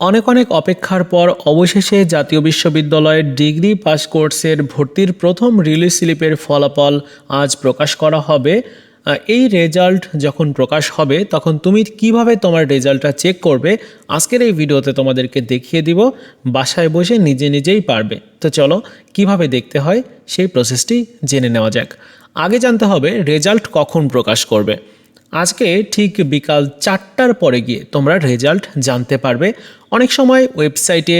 অনেক অনেক অপেক্ষার পর অবশেষে জাতীয় বিশ্ববিদ্যালয়ের ডিগ্রি পাস কোর্সের ভর্তির প্রথম রিলিজ স্লিপের ফলাফল আজ প্রকাশ করা হবে। এই রেজাল্ট যখন প্রকাশ হবে, তখন তুমি কীভাবে তোমার রেজাল্টটা চেক করবে, আজকের এই ভিডিওতে তোমাদেরকে দেখিয়ে দিব। বাসায় বসে নিজে নিজেই পারবে। তো চলো, কীভাবে দেখতে হয় সেই প্রসেসটি জেনে নেওয়া যাক। আগে জানতে হবে, রেজাল্ট কখন প্রকাশ করবে? আজকে ঠিক বিকাল চারটার পরে গিয়ে তোমরা রেজাল্ট জানতে পারবে। অনেক সময় ওয়েবসাইটে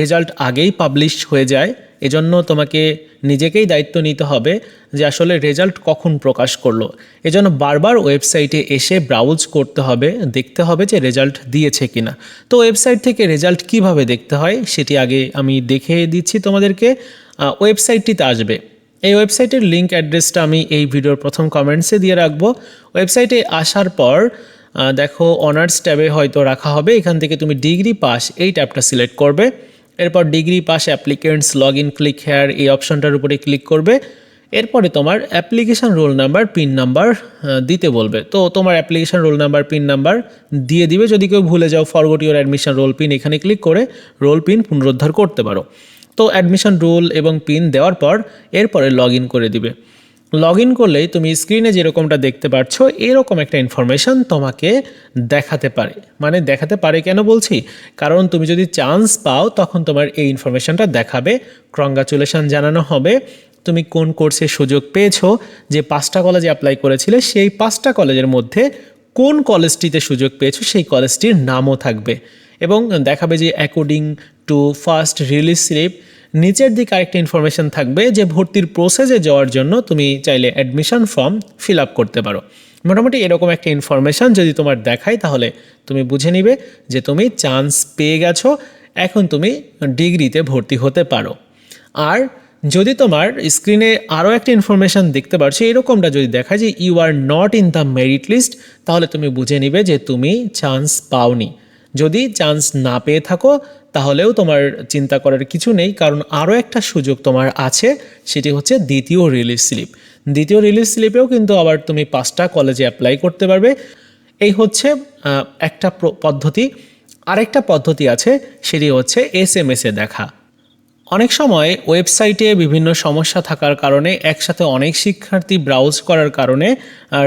রেজাল্ট আগেই পাবলিশ হয়ে যায়, এজন্য তোমাকে নিজেকেই দায়িত্ব নিতে হবে যে আসলে রেজাল্ট কখন প্রকাশ করল। এজন্য বারবার ওয়েবসাইটে এসে ব্রাউজ করতে হবে, দেখতে হবে যে রেজাল্ট দিয়েছে কিনা। তো ওয়েবসাইট থেকে রেজাল্ট কীভাবে দেখতে হয়, সেটি আগে আমি দেখে দিচ্ছি তোমাদেরকে। ওয়েবসাইটটিতে আসবে। এই ওয়েবসাইটের লিঙ্ক অ্যাড্রেসটা আমি এই ভিডিওর প্রথম কমেন্টসে দিয়ে রাখব। ওয়েবসাইটে আসার পর দেখো অনার্স ট্যাবে হয়তো রাখা হবে। এখান থেকে তুমি ডিগ্রি পাস এই ট্যাবটা সিলেক্ট করবে। এরপর degree pass applicants log in click here এই অপশনটার উপরে ক্লিক করবে। এরপরে তোমার application roll number pin number দিতে বলবে। তো তোমার application roll number pin number দিয়ে দিবে। যদি কেউ ভুলে যাও forgot your admission roll pin এখানে ক্লিক করে রোল পিন পুনরুদ্ধার করতে পারো। তো অ্যাডমিশন রুল এবং পিন দেওয়ার পর এরপরে লগ ইন করে দিবে। লগ ইন করলেই তুমি স্ক্রিনে যেরকমটা দেখতে পাচ্ছ এরকম একটা ইনফরমেশন তোমাকে দেখাতে পারে। মানে দেখাতে পারে কেন বলছি? কারণ তুমি যদি চান্স পাও, তখন তোমার এই ইনফরমেশনটা দেখাবে। কংগ্রাচুলেশন জানানো হবে। তুমি কোন কোর্সে সুযোগ পেয়েছ? যে পাঁচটা কলেজে অ্যাপ্লাই করেছিলে, সেই পাঁচটা কলেজের মধ্যে কোন কলেজটিতে সুযোগ পেয়েছ, সেই কলেজটির নামও থাকবে। এবং দেখাবে যে according to first release slip. নিচের দিকে আরেকটা ইনফরমেশন থাকবে যে ভর্তির প্রসেসে যাওয়ার জন্য তুমি চাইলে অ্যাডমিশন ফর্ম ফিল আপ করতে পারো। মোটামুটি এরকম একটা ইনফরমেশন যদি তোমার দেখায়, তাহলে তুমি বুঝে নিবে যে তুমি চান্স পেয়ে গেছো, এখন তুমি ডিগ্রিতে ভর্তি হতে পারো। আর যদি তোমার স্ক্রিনে আরও একটা ইনফরমেশন দেখতে পারছ, এরকমটা যদি দেখা যে you are not in the merit list তাহলে তুমি বুঝে নিবে যে তুমি চান্স পাওনি। যদি চান্স না পেয়ে থাকো, তাহলেও তোমার চিন্তা করার কিছু নেই। কারণ আরও একটা সুযোগ তোমার আছে, সেটি হচ্ছে দ্বিতীয় রিলিজ স্লিপ দ্বিতীয় রিলিজ স্লিপেও কিন্তু আবার তুমি পাঁচটা কলেজে অ্যাপ্লাই করতে পারবে। এই হচ্ছে একটা পদ্ধতি। আরেকটা পদ্ধতি আছে, সেটি হচ্ছে এস এম এসে দেখা। অনেক সময় ওয়েবসাইটে বিভিন্ন সমস্যা থাকার কারণে একসাথে অনেক শিক্ষার্থী ব্রাউজ করার কারণে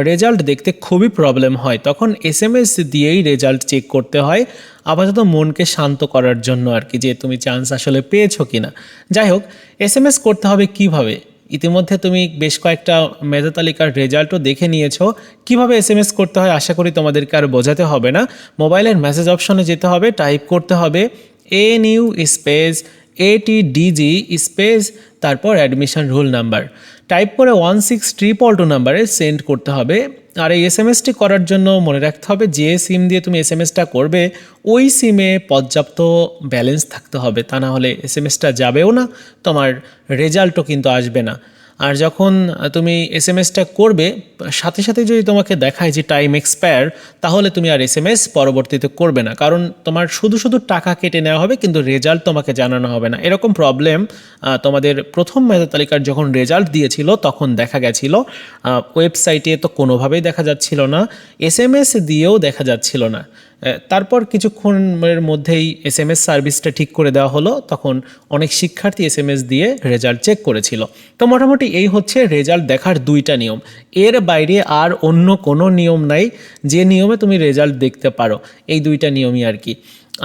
রেজাল্ট দেখতে খুবই প্রবলেম হয়। তখন এস এম এস দিয়েই রেজাল্ট চেক করতে হয়, আপাতত মনকে শান্ত করার জন্য আর কি যে তুমি চান্স আসলে পেয়েছ কি না যাই হোক এস এম এস করতে হবে কীভাবে? ইতিমধ্যে তুমি বেশ কয়েকটা মেধা তালিকার রেজাল্টও দেখে নিয়েছো। কীভাবে এস এম এস করতে হয় আশা করি তোমাদেরকে আর বোঝাতে হবে না। মোবাইলের মেসেজ অপশনে যেতে হবে টাইপ করতে হবে N U space ATDG space তারপর অ্যাডমিশন রুল নাম্বার টাইপ করে ওয়ান সিক্স ট্রিপল টু নাম্বারে সেন্ড করতে হবে। আর এই এস এম করার জন্য মনে রাখতে হবে, যে সিম দিয়ে তুমি এস এম করবে, ওই সিমে পর্যাপ্ত ব্যালেন্স থাকতে হবে। তা না হলে এস এম যাবেও না, তোমার রেজাল্টও কিন্তু আসবে না। আর যখন তুমি এস এম এসটা করবে, সাথে সাথে যদি তোমাকে দেখায় যে টাইম এক্সপায়ার তাহলে তুমি আর এস এম এস পরবর্তীতে করবে না। কারণ তোমার শুধু শুধু টাকা কেটে নেওয়া হবে, কিন্তু রেজাল্ট তোমাকে জানানো হবে না। এরকম প্রবলেম তোমাদের প্রথম মেধা তালিকার যখন রেজাল্ট দিয়েছিল, তখন দেখা গেছিল ওয়েবসাইটে তো কোনোভাবেই দেখা যাচ্ছিল না এস এম এস দিয়েও দেখা যাচ্ছিল না। তারপর কিছুক্ষণের মধ্যেই এস এম এস সার্ভিসটা ঠিক করে দেওয়া হলো, তখন অনেক শিক্ষার্থী এস এম এস দিয়ে রেজাল্ট চেক করেছিল। তো মোটামুটি এই হচ্ছে রেজাল্ট দেখার দুইটা নিয়ম। এর বাইরে আর অন্য কোনো নিয়ম নাই, যে নিয়মে তুমি রেজাল্ট দেখতে পারো। এই দুইটা নিয়মই আর কি।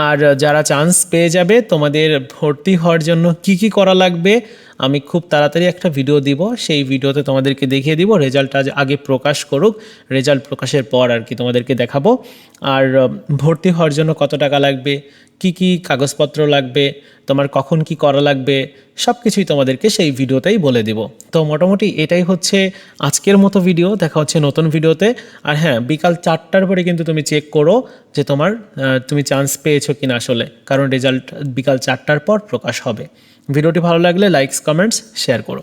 আর যারা চান্স পেয়ে যাবে, তোমাদের ভর্তি হওয়ার জন্য কি কি করা লাগবে আমি খুব তাড়াতাড়ি একটা ভিডিও দিব। সেই ভিডিওতে তোমাদেরকে দেখিয়ে দিব রেজাল্ট আজ আগে প্রকাশ করুক রেজাল্ট প্রকাশের পর আর কি তোমাদেরকে দেখাবো। আর ভর্তি হওয়ার জন্য কত টাকা লাগবে, কি কি কাগজপত্র লাগবে, তোমার কখন কি করা লাগবে সব কিছুই তোমাদেরকে সেই ভিডিওতেই বলে দিব। তো মোটামুটি এটাই হচ্ছে আজকের মতো ভিডিও দেখা হচ্ছে নতুন ভিডিওতে আর হ্যাঁ বিকাল চারটার পরে কিন্তু তুমি চেক করো যে তোমার তুমি চান্স পেয়েছ কিনা আসলে, কারণ রেজাল্ট বিকাল চারটার পর প্রকাশ হবে। ভিডিওটি ভালো লাগলে লাইকস কমেন্টস শেয়ার করো।